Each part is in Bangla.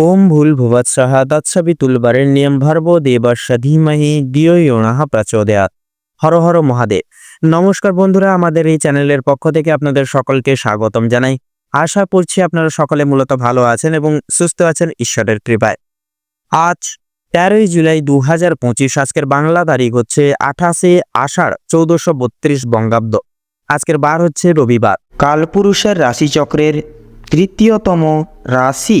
ওম ভুল ভুবৎসাহ তৎসবিতুলবরেণ্যম ভর্ব দেবস্য ধীমহি দিও ইণাহ প্রচোদয়াত। হর হর মহাদেব। নমস্কার বন্ধুরা, আমাদের এই চ্যানেলের পক্ষ থেকে আপনাদের সকলকে স্বাগতম জানাই। আশা করছি আপনারা সকলে মূলত ভালো আছেন এবং সুস্থ আছেন ঈশ্বরের কৃপায়। আজ তেরোই জুলাই দু হাজার পঁচিশ, আজকের বাংলা তারিখ হচ্ছে আঠাশে আষাঢ় চৌদ্দশো বত্রিশ বঙ্গাব্দ। আজকের বার হচ্ছে রবিবার। কালপুরুষের রাশিচক্রের তৃতীয়তম রাশি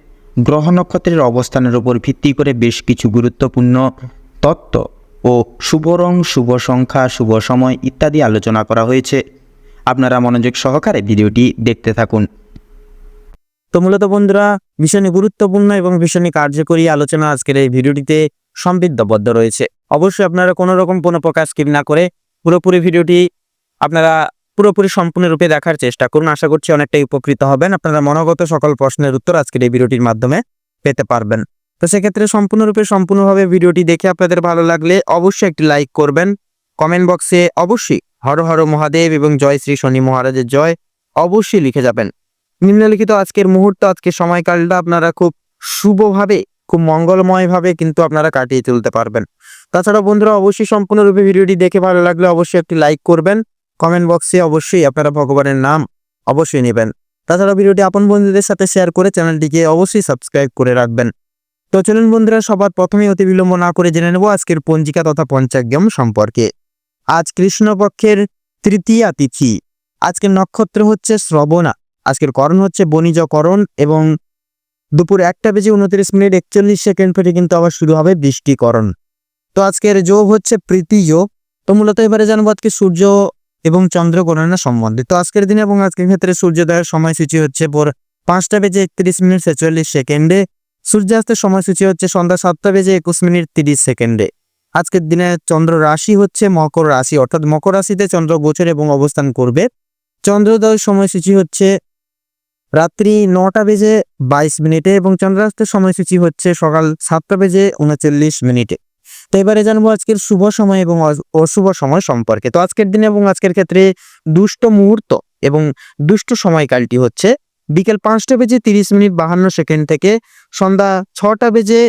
গ্রহ নক্ষত্রের অবস্থানের উপর ভিত্তি করে বেশ কিছু গুরুত্বপূর্ণ তত্ত্ব ও শুভ রং, শুভ সংখ্যা, শুভ সময় ইত্যাদি আলোচনা করা হয়েছে। আপনারা মনোযোগ সহকারে ভিডিওটি দেখতে থাকুন। তো মূলত বন্ধুরা, ভীষণই গুরুত্বপূর্ণ এবং ভীষণই কার্যকরী আলোচনা আজকের এই ভিডিওটিতে সমৃদ্ধবদ্ধ রয়েছে। অবশ্যই আপনারা কোনো রকম কোনো প্রকার স্কিপ না করে পুরোপুরি ভিডিওটি আপনারা পুরোপুরি সম্পূর্ণরূপে দেখার চেষ্টা করুন। আশা করছি অনেকটাই উপকৃত হবেন। আপনারা মনোগত সকল প্রশ্নের উত্তর আজকের এই ভিডিওটির মাধ্যমে পেতে পারবেন। তো সেক্ষেত্রে সম্পূর্ণরূপে, সম্পূর্ণভাবে ভিডিওটি দেখে আপনাদের ভালো লাগলে অবশ্যই একটি লাইক করবেন। কমেন্ট বক্সে অবশ্যই হর হর মহাদেব এবং জয় শ্রী শনি মহারাজের জয় অবশ্যই লিখে যাবেন। নিম্নলিখিত আজকের মুহূর্ত, আজকের সময়কালটা আপনারা খুব শুভভাবে, খুব মঙ্গলময়ভাবে কিন্তু আপনারা কাটিয়ে তুলতে পারবেন। তাছাড়া বন্ধুরা, অবশ্যই সম্পূর্ণরূপে ভিডিওটি দেখে ভালো লাগলে অবশ্যই একটি লাইক করবেন। কমেন্ট বক্সে অবশ্যই আপনারা ভগবানের নাম অবশ্যই নেবেন। তাছাড়া ভিডিওটি আপন বন্ধুদের সাথে শেয়ার করে চ্যানেলটিকে অবশ্যই সাবস্ক্রাইব করে রাখবেন। তো চলুন বন্ধুরা, সবার প্রথমেই অতি বিলম্ব না করে জেনে নেব আজকের পঞ্জিকা তথা পঞ্চাগ্যম সম্পর্কে। আজ কৃষ্ণপক্ষের তৃতীয়া তিথি। আজকের নক্ষত্র হচ্ছে শ্রবণা। আজকের করণ হচ্ছে বণিজ করণ এবং দুপুর একটা বেজে উনত্রিশ মিনিট একচল্লিশ সেকেন্ড থেকে কিন্তু আবার শুরু হবে বৃষ্টিকরণ। তো আজকের যোগ হচ্ছে প্রীতি যোগ। তো মূলত এবারে জানব আজকে সূর্য এবং চন্দ্র গণনা সম্বন্ধে। তো আজকের দিনে এবং আজকের ক্ষেত্রে সূর্যোদয়ের সময়সূচি হচ্ছে ভোর পাঁচটা বেজে একত্রিশ মিনিট ছেচল্লিশ সেকেন্ডে। সূর্যাস্তের সময়সূচি হচ্ছে সন্ধ্যা সাতটা বেজে একুশ মিনিট তিরিশ সেকেন্ডে। আজকের দিনে চন্দ্র রাশি হচ্ছে মকর রাশি, অর্থাৎ মকর রাশিতে চন্দ্র গোচর এবং অবস্থান করবে। চন্দ্রোদয়ের সময়সূচি হচ্ছে রাত্রি নটা বেজে বাইশ মিনিটে এবং চন্দ্রাস্তের সময়সূচি হচ্ছে সকাল সাতটা বেজে উনচল্লিশ মিনিটে। তো এবারে জানব আজকের শুভ সময় এবং অশুভ সময় সম্পর্কে। তো আজকের দিনে এবং আজকের ক্ষেত্রে দুষ্ট মুহূর্ত এবং দুষ্ট সময়কালটি হচ্ছে বিকেল পাঁচটা বেজে তিরিশ মিনিট বাহান্ন সেকেন্ড থেকে সন্ধ্যা ছটা বেজে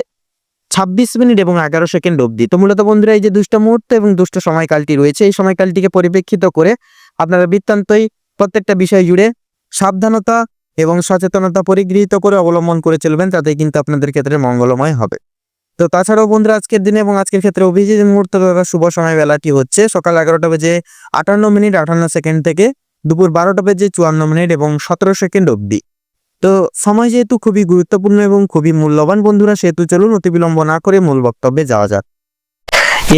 ছাব্বিশ মিনিট এবং এগারো সেকেন্ড অবধি। তো মূলত বন্ধুরা, এই যে দুষ্ট মুহূর্ত এবং দুষ্ট সময়কালটি রয়েছে, এই সময়কালটিকে পরিপ্রেক্ষিত করে আপনারা বৃত্তান্তই প্রত্যেকটা বিষয় জুড়ে সাবধানতা এবং সচেতনতা পরিগৃহীত করে অবলম্বন করে চলবেন তাতে কিন্তু আপনাদের ক্ষেত্রে মঙ্গলময় হবে। তো তাছাড়াও বন্ধুরা, আজকের দিনে এবং আজকের ক্ষেত্রে অভিজিৎ মুহূর্ত তথা শুভ সময় বেলাটি হচ্ছে সকাল এগারোটা বেজে আটান্ন মিনিট আটান্ন সেকেন্ড থেকে দুপুর বারোটা বেজে চুয়ান্ন মিনিট এবং সতেরো সেকেন্ড অবধি। তো সময় যেহেতু খুবই গুরুত্বপূর্ণ এবং খুবই মূল্যবান বন্ধুরা, সেহেতু চলুন অতি বিলম্ব না করে মূল বক্তব্যে যাওয়া যাক।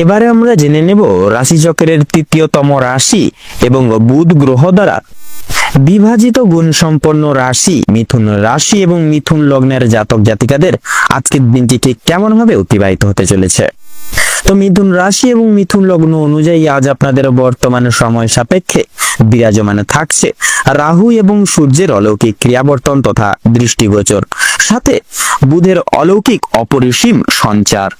এবারে আমরা জেনে নেব রাশিচক্রের তৃতীয়তম রাশি এবং বুধ গ্রহ দ্বারা বিভাজিত গুণ সম্পন্ন রাশি, মিথুন রাশি এবং মিথুন লগ্নের জাতক জাতিকাদের আজকের দিনটিকে কেমন ভাবে অতিবাহিত হতে চলেছে? তো মিথুন রাশি এবং মিথুন লগ্ন অনুযায়ী আজ আপনাদের বর্তমান সময় সাপেক্ষে বিরাজমান থাকছে রাহু এবং সূর্যের অলৌকিক ক্রিয়াবর্তন তথা দৃষ্টিগোচর। সাথে বুধের অলৌকিক অপরিসীম সঞ্চার।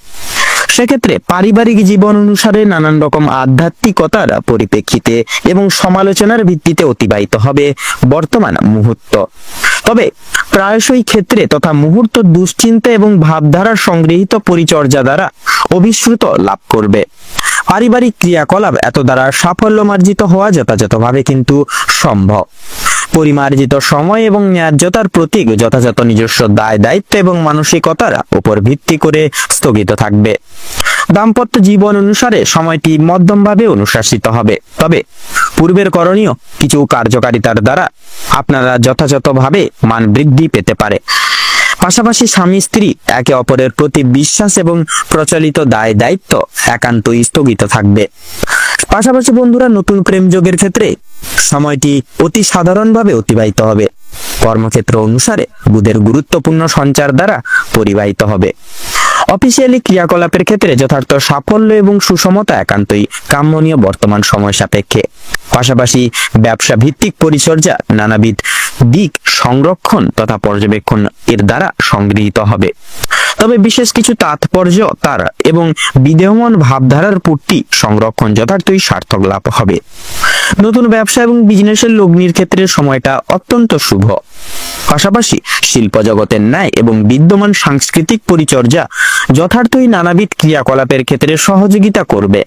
সেক্ষেত্রে পারিবারিক জীবন অনুসারে নানান রকম আধ্যাত্মিকতার পরিপ্রেক্ষিতে এবং সমালোচনার ভিত্তিতে অতিবাহিত হবে বর্তমান মুহূর্ত। তবে প্রায়শই ক্ষেত্রে তথা মুহূর্ত দুশ্চিন্তা এবং ভাবধারার সংগৃহীত পরিচর্যা দ্বারা অভিশ্রুত লাভ করবে। পারিবারিক ক্রিয়াকলাপ এত দ্বারা সাফল্যমার্জিত হওয়া যথাযথভাবে কিন্তু সম্ভব। পরিমার্জিত সময় এবং ন্যায্যতার প্রতীক যথাযথ নিজস্ব দায়, দায়িত্ব এবং মানসিকতার উপর ভিত্তি করে স্থগিত থাকবে। দাম্পত্য জীবন অনুসারে সময়টি মধ্যমভাবে অনুশাসিত হবে। তবে পূর্বের করণীয় কিছু কার্যকারিতার দ্বারা আপনারা যথাযথভাবে মান বৃদ্ধি পেতে পারে। পাশাপাশি স্বামী, স্ত্রী একে অপরের প্রতি বিশ্বাস এবং প্রচলিত দায়, দায়িত্ব একান্তই স্থগিত থাকবে। পাশাপাশি বন্ধুরা, নতুন প্রেম যোগের ক্ষেত্রে সময়টি অতি সাধারণভাবে অতিবাহিত হবে। কর্মক্ষেত্র অনুসারে বুধের গুরুত্বপূর্ণ সঞ্চার দ্বারা পরিবাহিত হবে। অফিসিয়ালি ক্রিয়াকলাপের ক্ষেত্রে যথার্থ সাফল্য এবং সুসমতা একান্তই কাম্যনীয় বর্তমান সময় সাপেক্ষে। পাশাপাশি ব্যবসা ভিত্তিক পরিচর্যা নানাবিধ দিক সংরক্ষণ তথা পর্যবেক্ষণ এর দ্বারা সংগৃহীত হবে। তবে বিশেষ কিছু তাৎপর্য তার এবং বিদেহমান ভাবধারার পূর্তি সংরক্ষণ যথার্থই সার্থক লাভ হবে। নতুন ব্যবসা এবং বিজনেসের লগ্নির ক্ষেত্রে সময়টা অত্যন্ত শুভ। পাশাপাশি শিল্প জগতের ন্যায় এবং বিদ্যমান সাংস্কৃতিক পরিচর্যা যথার্থই নানাবিধ ক্রিয়াকলাপের ক্ষেত্রে সহযোগিতা করবে।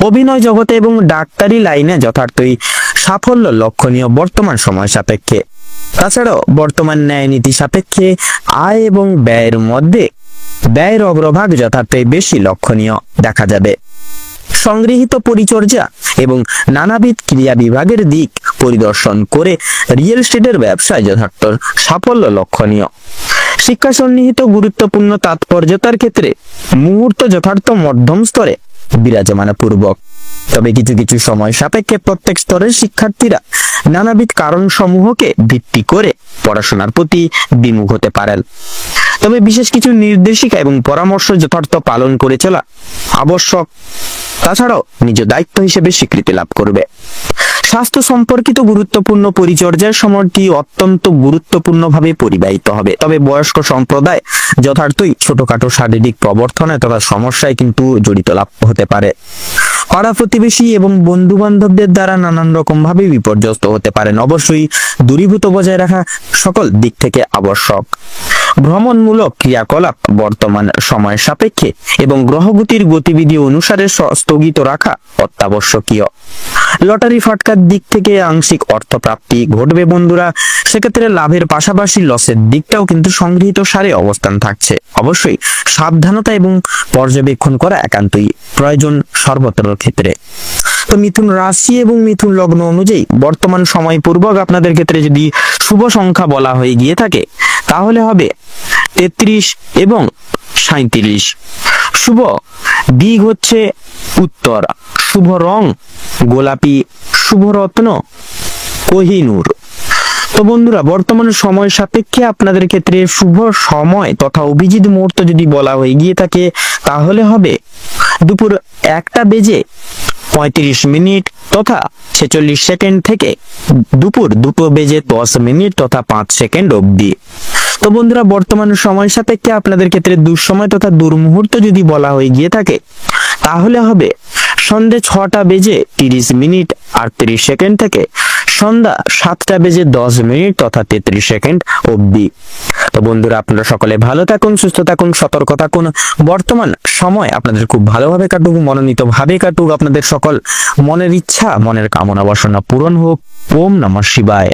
অভিনয় জগতে এবং ডাক্তারি লাইনে যথার্থই সাফল্য লক্ষণীয় বর্তমান সময় সাপেক্ষে। তাছাড়াও বর্তমান ন্যায় নীতি সাপেক্ষে আয় এবং ব্যয়ের মধ্যে ব্যয়ের অগ্রভাগ যথার্থই বেশি লক্ষণীয় দেখা যাবে। সংগৃহীত পরিচর্যা এবং নানাবিধ ক্রিয়া বিভাগের দিক পরিদর্শন করে রিয়েল স্টেটের ব্যবসায় যথার্থ সাফল্য লক্ষণীয়। শিক্ষা সন্নিহিত গুরুত্বপূর্ণ তাৎপর্যতার ক্ষেত্রে মুহূর্ত যথার্থ মধ্যম স্তরে বিরাজমানপূর্বক। তবে কিছু কিছু সময় সাপেক্ষে প্রত্যেক স্তরের শিক্ষার্থীরা নানাবিধ কারণ সমূহকে ভিত্তি করে পড়াশোনার প্রতি বিমুখ হতে পারেন। তবে বিশেষ কিছু নির্দেশিকা এবং পরামর্শ যথার্থ পালন করে চলা আবশ্যক। তাছাড়াও নিজ দায়িত্ব হিসেবে স্বীকৃতি লাভ করবে। স্বাস্থ্য সম্পর্কিত গুরুত্বপূর্ণ পরিচর্যার সময়টি অত্যন্ত গুরুত্বপূর্ণভাবে পরিবাহিত হবে। তবে বয়স্ক সম্প্রদায় যথার্থই ছোটখাটো শারীরিক প্রবর্তনে তথা সমস্যায় কিন্তু জড়িত লাভ হতে পারে। পাড়া প্রতিবেশী এবং বন্ধু বান্ধবদের দ্বারা নানান রকম ভাবে বিপর্যস্ত হতে পারেন। অবশ্যই দূরীভূত বজায় রাখা সকল দিক থেকে আবশ্যক। ভ্রমণমূলক ক্রিয়াকলাপ বর্তমান সময় সাপেক্ষে এবং গ্রহগতির গতিবিধি অনুসারে স্থগিত রাখা অত্যাবশ্যকীয়। লটারি ফাটকার দিক থেকে আংশিক অর্থপ্রাপ্তি ঘটবে বন্ধুরা, সেক্ষেত্রে লাভের পাশাপাশি লসের দিকটাও কিন্তু সংগৃহীত সারে অবস্থান থাকছে। অবশ্যই সাবধানতা এবং পর্যবেক্ষণ করা একান্তই প্রয়োজন সর্বত্র ক্ষেত্রে। তো মিথুন রাশি এবং মিথুন লগ্ন অনুযায়ী বর্তমান সময় পূর্বক আপনাদের ক্ষেত্রে যদি শুভ সংখ্যা বলা হয়ে গিয়ে থাকে, তাহলে হবে তেত্রিশ এবং সাঁত্রিশ শুভ দিক হচ্ছে উত্তর। শুভ রং গোলাপি, শুভ রত্ন কোহিনুর। তো বন্ধুরা, বর্তমান সময় সাপেক্ষে আপনাদের ক্ষেত্রে শুভ সময় তথা অভিজিৎ মুহূর্ত যদি বলা হয়ে গিয়ে থাকে, তাহলে হবে দুপুর একটা বেজে পঁয়ত্রিশ মিনিট তথা ছেচল্লিশ সেকেন্ড থেকে দুপুর দুটো বেজে দশ মিনিট তথা পাঁচ সেকেন্ড অবধি। তো বন্ধুরা, বর্তমান সময় সাপেক্ষে আপনাদের ক্ষেত্রে দুঃসময় তথা দুর্মুহূর্ত যদি বলা হয়ে গিয়ে থাকে, তাহলে হবে সন্ধে ছটা বেজে তিরিশ মিনিট আটত্রিশ সেকেন্ড থেকে সন্ধ্যা সাতটা বেজে দশ মিনিট তথা তেত্রিশ সেকেন্ড অব্দি তো বন্ধুরা, আপনারা সকলে ভালো থাকুন, সুস্থ থাকুন, সতর্ক থাকুন। বর্তমান সময় আপনাদের খুব ভালোভাবে কাটুক মনোনীত ভাবে কাটুক। আপনাদের সকল মনের ইচ্ছা, মনের কামনা বাসনা পূরণ হোক। ওম নমঃ শিবায়।